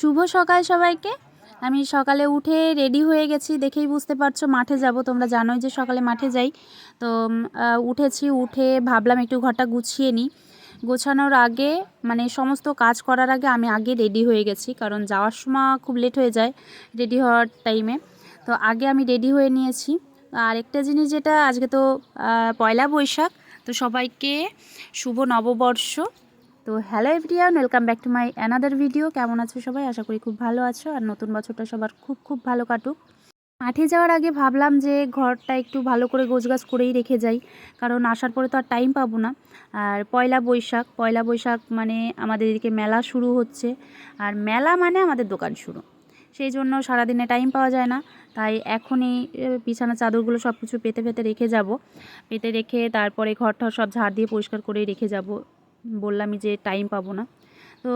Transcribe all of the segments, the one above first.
শুভ সকাল সবাইকে। আমি সকালে উঠে রেডি হয়ে গেছি, দেখেই বুঝতে পারছ, মাঠে যাব। তোমরা জানোই যে সকালে মাঠে যাই। তো উঠেছি, উঠে ভাবলাম একটু ঘরটা গুছিয়ে নিই। গোছানোর আগে মানে সমস্ত কাজ করার আগে আমি আগে রেডি হয়ে গেছি, কারণ যাওয়ার সময় খুব লেট হয়ে যায় রেডি হওয়ার টাইমে তো আগে আমি রেডি হয়ে নিয়েছি। আর একটা জিনিস যেটা, আজকে তো পয়লা বৈশাখ, তো সবাইকে শুভ নববর্ষ। তো hello everyone welcome back to my another video কেমন আছো সবাই? আশা করি খুব ভালো আছো। আর নতুন বছরটা সবার খুব খুব ভালো কাটুক। মাঠে যাওয়ার আগে ভাবলাম যে ঘরটা একটু ভালো করে গোছগাছ করেই রেখে যাই। কারণ আসার পরে তো আর টাইম পাবো না। আর পয়লা বৈশাখ পয়লা বৈশাখ মানে আমাদের এদিকে মেলা শুরু হচ্ছে। আর মেলা মানে আমাদের দোকান শুরু। সেই জন্য সারাদিনে টাইম পাওয়া যায় না। তাই এখনই বিছানা, চাদরগুলো সব কিছু পেতে পেতে রেখে যাব। পেতে রেখে তারপরে ঘরটা সব ঝাড় দিয়ে পরিষ্কার করে রেখে যাব। বললামই যে টাইম পাবো না। তো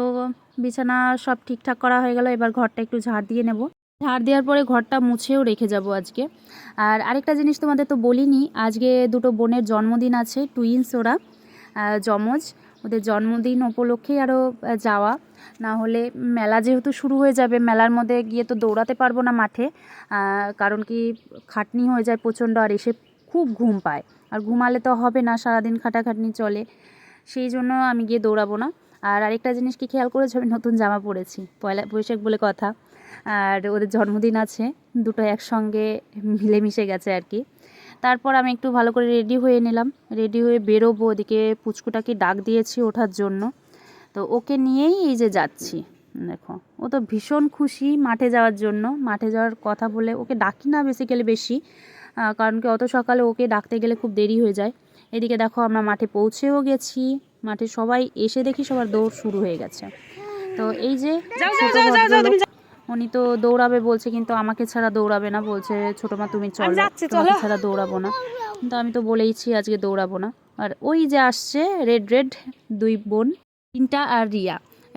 বিছানা সব ঠিকঠাক করা হয়ে গেল, এবার ঘরটা একটু ঝাড় দিয়ে নেব। ঝাড় দেওয়ার পরে ঘরটা মুছেও রেখে যাব আজকে। আর আরেকটা জিনিস তোমাদের তো বলিনি, আজকে দুটো বোনের জন্মদিন আছে টুইন্স ওরা যমজ। ওদের জন্মদিন উপলক্ষেই আরও যাওয়া। না হলে মেলা যেহেতু শুরু হয়ে যাবে, মেলার মধ্যে গিয়ে তো দৌড়াতে পারব না মাঠে। কারণ কি খাটনি হয়ে যায় প্রচণ্ড, আর এসে খুব ঘুম পায়। আর ঘুমালে তো হবে না, সারাদিন খাটাখাটনি চলে। সেই জন্য আমি গিয়ে দৌড়াবো না। আর আরেকটা জিনিস কি খেয়াল করেছ? আমি নতুন জামা পরেছি। পয়লা বৈশাখ বলে কথা। আর ওদের জন্মদিন আছে। দুটো একসঙ্গে মিলেমিশে গেছে আর কি। তারপর আমি একটু ভালো করে রেডি হয়ে নিলাম। রেডি হয়ে বেরোবো ওদিকে। পুচকুটাকে ডাক দিয়েছি ওঠার জন্য। তো ওকে নিয়েই এই যে যাচ্ছি। দেখো, ও তো ভীষণ খুশি মাঠে যাওয়ার জন্য। মাঠে যাওয়ার কথা বলে ওকে ডাকি না বেসিক্যালি বেশি। কারণ কি অত সকালে ওকে ডাকতে গেলে খুব দেরি হয়ে যায়। এদিকে দেখো আমরা মাঠে পৌঁছেও গেছি। মাঠে সবাই এসে দেখি সবার দৌড় শুরু হয়ে গেছে। তো এই যে উনি তো দৌড়াবে বলছে কিন্তু আমাকে ছাড়া দৌড়াবে না বলছে ছোট মা তুমি চলো। তোমাকে ছাড়া দৌড়াবো না। কিন্তু আমি তো বলেইছি আজকে দৌড়াবো না। আর ওই যে আসছে রেড রেড দুই বোন তিনটা আর রিয়া।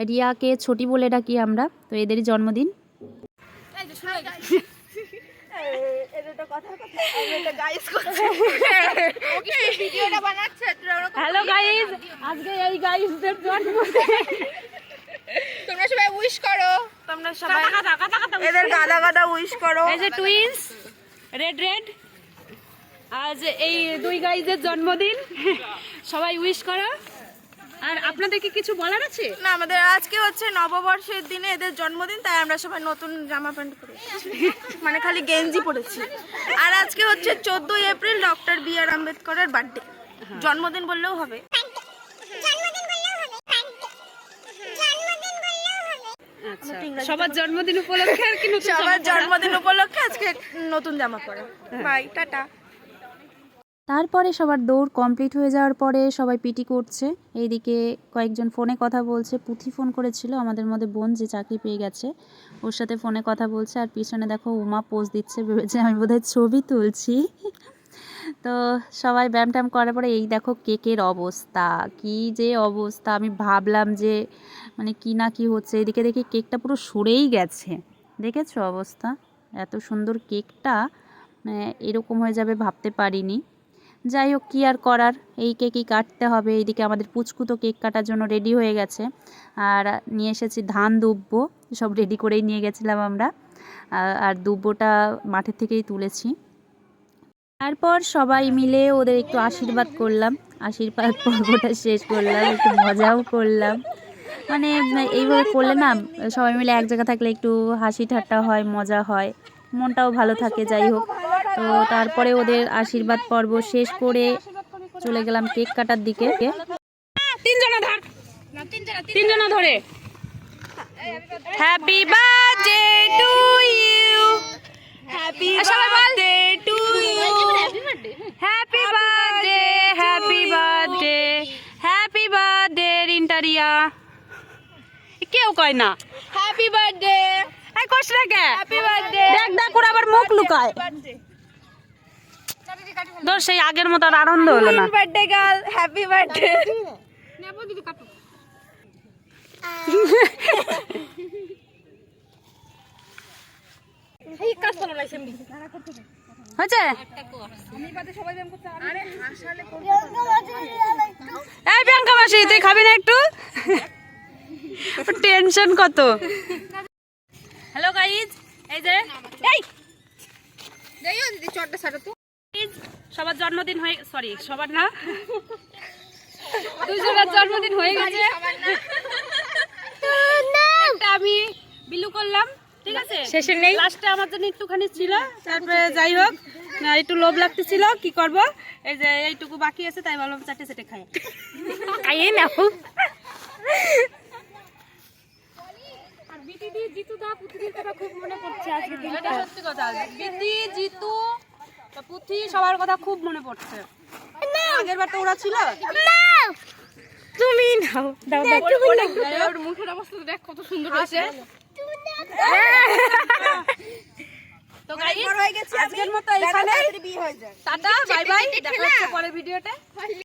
রিয়াকে ছোটি বলে ডাকি আমরা তো এদেরই জন্মদিন। হ্যালো গাইস আজকে এই গাইসদের জন্মদিন তোমরা সবাই উইশ করো। তোমরা সবাই এদের গাদা গাদা উইশ করো। এই যে টুইন্স রেড রেড আজ এই দুই গাইজের জন্মদিন। সবাই উইশ করো। আর আপনাদের কি কিছু বলার আছে? না আমাদের আজকে হচ্ছে নববর্ষের দিনে এদের জন্মদিন তাই আমরা সবাই নতুন জামা প্যান্ট পরে এসেছি। মানে খালি গেঞ্জি পরেছি। আর আজকে হচ্ছে চোদ্দই এপ্রিল ডক্টর বি আর আম্বেদকরের বার্থডে। জন্মদিন বললেও হবে। আচ্ছা সবার জন্মদিন উপলক্ষে আর কি সবার জন্মদিন উপলক্ষে আজকে নতুন জামা পরা। Bye tata. তারপরে সবার দৌড় কমপ্লিট হয়ে যাওয়ার পরে সবাই পিটি করছে। এইদিকে কয়েকজন ফোনে কথা বলছে। পুঁথি ফোন করেছিল আমাদের মধ্যে বোন যে চাকরি পেয়ে গেছে। ওর সাথে ফোনে কথা বলছে আর পিছনে দেখো উমা পোজ দিচ্ছে ভেবেছে আমি বোধহয় ছবি তুলছি। তো সবাই ব্যায়াম ট্যাম করার পরে এই দেখো কেকের অবস্থা। কি যে অবস্থা। আমি ভাবলাম যে মানে কি না কি হচ্ছে। এদিকে দেখি কেকটা পুরো সরেই গেছে। দেখেছ অবস্থা? এত সুন্দর কেকটা। মানে এরকম হয়ে যাবে ভাবতে পারিনি। যাই হোক, কী আর করার? এই কেকই কাটতে হবে। এইদিকে আমাদের পুচকু তো কেক কাটার জন্য রেডি হয়ে গেছে। আর নিয়ে এসেছি ধান দুব্ব। সব রেডি করেই নিয়ে গেছিলাম আমরা। আর দুব্বটা মাঠের থেকেই তুলেছি। তারপর সবাই মিলে ওদের একটু আশীর্বাদ করলাম। আশীর্বাদ পর্বটা শেষ করলাম, একটু মজাও করলাম। মানে এইভাবে করলে না, সবাই মিলে এক জায়গা থাকলে একটু হাসি ঠাট্টা হয়, মজা হয়। মনটাও ভালো থাকে, যাই হোক। তো তারপরে ওদের আশীর্বাদ পর্ব শেষ করে চলে গেলাম কেক কাটার দিকে। তিনজনা ধর। তিনজনা ধরে। Happy birthday to you happy ball. To happy birthday happy birthday happy birthday রিন্টারিয়া। কেউ কয় না। হ্যাপি বার্থডে এই কষ্ট কে হ্যাপি বার্থডে দেখ দেখ ওরা আবার মুখ লুকায়। ধর সেই আগের মতো আর আনন্দ হলো না। বার্থডে গার্ল হ্যাপি বার্থডে হয়েছে? এই তুই খাবি না একটু? টেনশন কত? হ্যালো গাইজ এই যে। এই! Guys, সবার জন্মদিন হয়ে সরি সবার না? দুজনের জন্মদিন হয়ে গেছে। আমি বিলু করলাম ঠিক আছে? শেষে নেই। লাস্টে আমার জন্য একটুখানি ছিল তারপরে যাই হোক না, একটু লোভ লাগতেছিল কি করব? এই যে এইটুকু বাকি আছে তাই ভাবলাম খাই। খাইয়ে নাও। এটা সত্যি কথা বিতি জিতু তো পুথি সবার কথা খুব মনে পড়ছে। আগের বার তো ওরা ছিল। তুমি নাও। দাও দাও মুখের অবস্থা দেখ কত সুন্দর হয়েছে। তো গাইস আজকের মতো এখানে টাটা বাই বাই। দেখা হচ্ছে পরের ভিডিওতে।